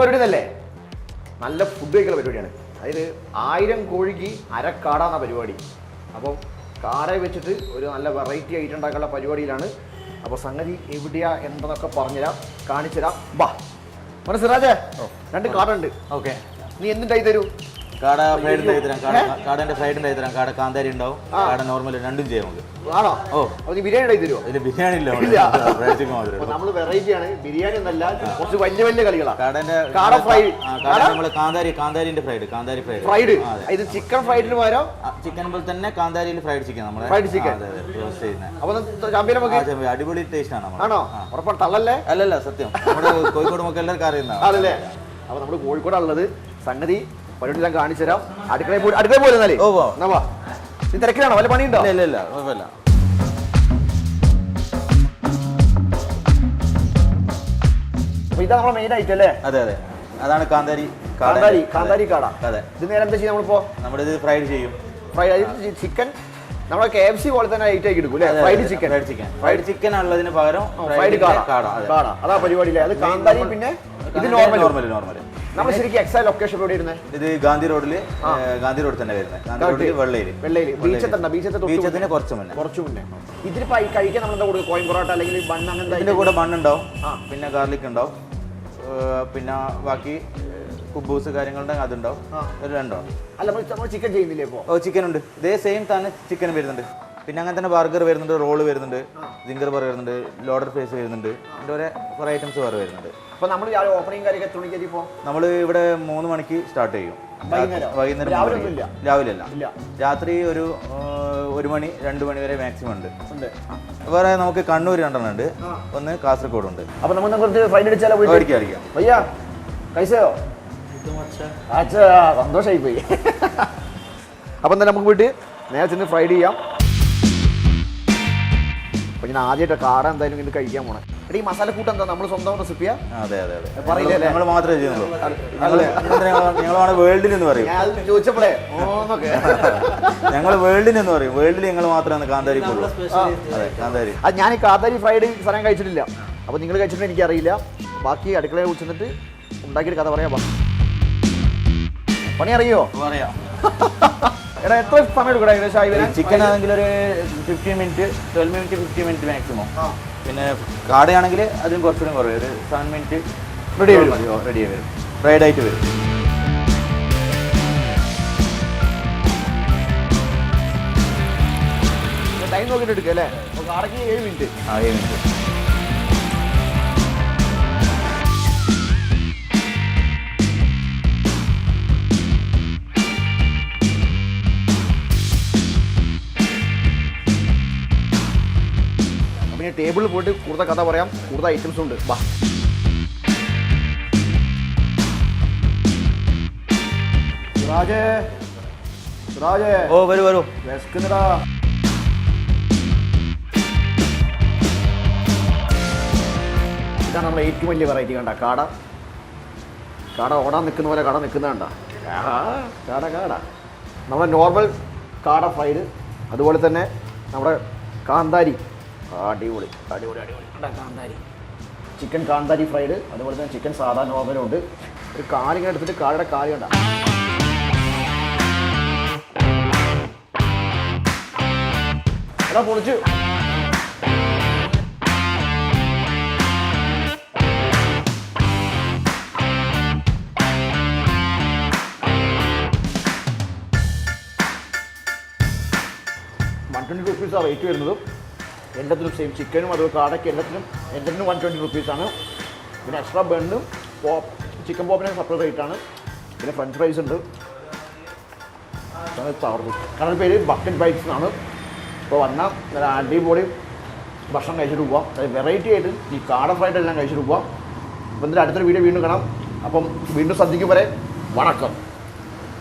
പരിപാടി തന്നെ നല്ല ഫുഡ് കഴിക്കുന്ന പരിപാടിയാണ്. അതായത് ആയിരം കോഴിക്ക് അരക്കാടാന്ന പരിപാടി. അപ്പോൾ കാടയെ വെച്ചിട്ട് ഒരു നല്ല വെറൈറ്റി ഐറ്റം ഉണ്ടാക്കാനുള്ള പരിപാടിയിലാണ്. അപ്പോൾ സംഗതി എവിടെയാ എന്തെന്നൊക്കെ പറഞ്ഞുതരാം കാണിച്ചുതരാം. ബാ. മനസ്സിലാജേ രണ്ട് കാടുണ്ട്. ഓക്കെ. നീ എന്തുണ്ടായി തരൂ? കാട ഫ്രൈഡ് ഉണ്ടാക്കി തരാം കാട കാടന്റെ ഫ്രൈഡ് ഉണ്ടാക്കി തരാം കാട കാന്താരി ഉണ്ടാവും. കാട നോർമൽ രണ്ടും ചെയ്യാം നമുക്ക്. ആണോ? ഓ. അപ്പോൾ ബിരിയാണി ഉണ്ടായി തരുമോ ഇല്ല ബിരിയാണി ഇല്ല. ഫ്രൈഡ് ചിക്കൻ മാത്രമേ നമ്മൾ വെറൈറ്റി ആണ്. ബിരിയാണി എന്നല്ല കുറച്ച് വലിയ വലിയ കളികളാണ് കാടന്റെ കാട ഫ്രൈ. കാട കാട? നമ്മൾ കാന്താരി കാന്താരിന്റെ ഫ്രൈഡ് കാന്താരി ഫ്രൈഡ് ഫ്രൈഡ് ഇത് ചിക്കൻ ഫ്രൈഡിന് പകരം? ചിക്കൻ പോലെ തന്നെ കാന്താരിയിൽ ഫ്രൈഡ് ചിക്കൻ നമ്മൾ ഫ്രൈഡ് ചിക്കൻ അപ്പൊ ചാമ്പ്യൻ നമുക്ക് അടിപൊളി ടേസ്റ്റ് ആണ് ആണോ? ഉറപ്പാണ് തള്ളല്ലേ? അല്ലല്ല സത്യം. നമ്മുടെ കോഴിക്കോട് നമുക്ക് എല്ലാവർക്കും അതല്ലേ അപ്പൊ നമ്മൾ കോഴിക്കോടാണുള്ളത്. സംഗതി പരിപാടി ഞാൻ കാണിച്ചു തരാം അടുക്കളയിൽ പോയി അടുക്കളയിൽ പോയി എന്നാലേ? ഓ, വാ. നീ തിരക്കിലാണോ? വല്ല പണിയുണ്ടോ? ഇല്ല ഇല്ല കുഴപ്പമില്ല. അപ്പൊ ഇതാ നമ്മളെ മെയിൻ ഐറ്റം അല്ലേ? അതെ അതെ. അതാണ് കാന്താരി കാട. കാന്താരി കാന്താരി കാട. അതെ. ഇത് നേരെ എന്താ ചെയ്യാം നമ്മളിപ്പോ? നമ്മളിത് ഫ്രൈഡ് ചെയ്യും. ഫ്രൈ ചിക്കൻ നമ്മളെ കെ എഫ് സി പോലെ തന്നെ ഐറ്റം ആക്കി എടുക്കും അല്ലേ? Fried chicken fried chicken fried chicken ഉള്ളതിന് പകരം ഫ്രൈഡ് കാട. കാട അതെ. കാട. അതാ പരിപാടി അല്ലേ അത് കാന്താരി പിന്നെ ഇത് നോർമൽ നോർമൽ നോർമൽ നമ്മൾ ശരിക്കും എക്സൈൽ ലൊക്കേഷൻ എവിടെ ഇരുന്നത് ഇത് ഗാന്ധി റോഡിൽ ഗാന്ധി റോഡ് തന്നെ വരുന്നത് ഗാന്ധി റോഡിൽ വെള്ളയിൽ വെള്ളയിൽ ബീച്ചത്തെ ബീച്ചത്തെ ബീച്ചത്തിന് കുറച്ച് മുന്നേ. കുറച്ചു മുന്നേ. ഇതിലിപ്പോ കഴിക്കാൻ നമ്മൾ എന്താ കൊടുക്കുക? കോയിൻ പൊറോട്ട അല്ലെങ്കിൽ ബണ്ണ് അങ്ങനത്തെ ഇതിന്റെ കൂടെ മണ്ണുണ്ടാവും ആ. പിന്നെ ഗാർലിക് ഉണ്ടാവും. പിന്നെ ബാക്കി കുബൂസ് കാര്യങ്ങളുടെ അതുണ്ടാവും. ഒരു രണ്ടോ? അല്ല നമ്മൾ ചിക്കൻ ചെയ്യുന്നില്ലേ ഇപ്പോ? ഓ ചിക്കൻ ഉണ്ട്. ഇതേ സെയിം തന്നെ ചിക്കൻ വരുന്നുണ്ട്. പിന്നെ അങ്ങനെ തന്നെ ബർഗർ വരുന്നുണ്ട് റോൾ വരുന്നുണ്ട് ജിങ്കർ ബർഗർ വരുന്നുണ്ട് ലോഡർ ഫേസ് വരുന്നുണ്ട് അതിന്റെ വരെ കുറേ ഐറ്റംസ് വേറെ വരുന്നുണ്ട്. അപ്പോൾ നമ്മൾ ഓപ്പണിംഗ് കാര്യമൊക്കെ എത്ര മണിക്ക് ഇപ്പോ നമ്മൾ ഇവിടെ മൂന്ന് മണിക്ക് സ്റ്റാർട്ട് ചെയ്യും. വൈകുന്നേരം? രാവിലെ അല്ല. രാത്രി ഒരു ഒരു മണി രണ്ട് മണി വരെ മാക്സിമം ഉണ്ട്. വേറെ നമുക്ക് കണ്ണൂർ രണ്ടെണ്ണം ഉണ്ട്. ഒന്ന് കാസർഗോഡ് ഉണ്ട് അപ്പൊ നമുക്ക് കുറച്ച് ഫൈൻ അടിച്ചാലോ അടിക്കാം അടിക്കാം ഭയ്യ കൈസയോ അച്ഛാ. സന്തോഷമായി പോയി അപ്പൊ എന്താ നമുക്ക് പോയിട്ട് നേരെ ചെന്ന് ഫ്രൈഡ് ചെയ്യാം. ഞാൻ ആദ്യമായിട്ട് കാറ എന്തായാലും ഇത് കഴിക്കാൻ പോണേ. എടീ ഈ മസാല കൂട്ട് എന്താ? നമ്മൾ സ്വന്തം റെസിപ്പിയാ അതെ അതെ അതെ. പറയില്ലേ? ഞങ്ങൾ മാത്രമേ ചെയ്യുന്നുള്ളൂ? ഞങ്ങളാണ് വേൾഡിൽ എന്ന് പറയും. ചോദിച്ചപ്പോഴേ ഓന്നൊക്കെ. ഞങ്ങൾ വേൾഡിൽ എന്ന് പറയും. വേൾഡിൽ ഞങ്ങൾ മാത്രമാണ് കാന്താരി അതെ കാന്താരി. അത് ഞാൻ ഈ കാന്താരി ഫ്രൈഡ് സാധനം കഴിച്ചിട്ടില്ല. അപ്പൊ നിങ്ങൾ കഴിച്ചിട്ട് എനിക്ക് അറിയില്ല ബാക്കി അടുക്കളയെ കുറിച്ചിട്ട് ഉണ്ടാക്കിയിട്ട് കഥ പറയാം. പണി അറിയോ പറയാം. എടാ എത്ര സമയം എടുക്കടാ ഏകദേശം ആയി വരാൻ? ചിക്കൻ ആണെങ്കിൽ ഒരു fifteen minute twelve minute fifty minute maximum. പിന്നെ കാടയാണെങ്കിൽ അതിന് കുറച്ചുകൂടി കുറവ് ഒരു സെവൻ മിനിറ്റ് റെഡി ആയി വരും. റെഡി ആയി വരും. ഫ്രൈഡ് ആയിട്ട് വരും. ടൈം നോക്കിയിട്ട് എടുക്കുക അല്ലേ? കാടയ്ക്ക് ഏഴ് മിനിറ്റ് ആ ഏഴ് മിനിറ്റ് ഞാൻ ടേബിളിൽ പോയിട്ട് കൂടുതൽ കഥ പറയാം. കൂടുതൽ ഐറ്റംസ് ഉണ്ട്. വാ. സിറാജേ സിറാജേ ഓ വരൂ വരൂ. വിശക്കുന്നടാ. ഇതാണ് നമ്മൾ ഏറ്റവും വലിയ വെറൈറ്റി കണ്ട കാട. കാട ഓടാൻ നിൽക്കുന്ന പോലെ കട നിൽക്കുന്ന കണ്ട. കാട കാട. നമ്മുടെ നോർമൽ കാട ഫ്രൈഡ് അതുപോലെ തന്നെ നമ്മുടെ കാന്താരി. അടിപൊളി അടിപൊളി അടിപൊളി. കാന്താരി. ചിക്കൻ കാന്താരി ഫ്രൈഡ് അതുപോലെ തന്നെ ചിക്കൻ സാധാ നോർമലും ഉണ്ട് ഒരു കാലിങ്ങനെ എടുത്തിട്ട് കാടയുടെ കാലി കണ്ട. എടാ പൊളിച്ചു. വൺ ട്വന്റി റുപ്പീസാണ് റേറ്റ് വരുന്നത്. എല്ലാത്തിനും സെയിം ചിക്കനും അതുപോലെ കാടയ്ക്ക് എല്ലാത്തിനും എല്ലാത്തിനും വൺ ട്വന്റി റുപ്പീസാണ് പിന്നെ എക്സ്ട്രാ ബണ്ണും പോപ്പ് ചിക്കൻ പോപ്പിന് സെപ്പറേറ്റ് റേറ്റാണ് പിന്നെ ഫ്രഞ്ച് ഫ്രൈസ് ഉണ്ട്. കാരണം പേര് ബക്കറ്റ് ബൈറ്റ്സ് എന്നാണ്. ഇപ്പോൾ വന്നാൽ നല്ല അടിപൊളി ഭക്ഷണം കഴിച്ചിട്ട് പോവാം. അതായത് വെറൈറ്റി ആയിട്ട് ഈ കാട ഫ്രൈഡ് എല്ലാം കഴിച്ചിട്ട് പോവാം. അപ്പം എന്തായാലും അടുത്തൊരു വീഡിയോ വീണ്ടും കാണാം. അപ്പം വീണ്ടും സന്ധിക്കും വരെ വണക്കം.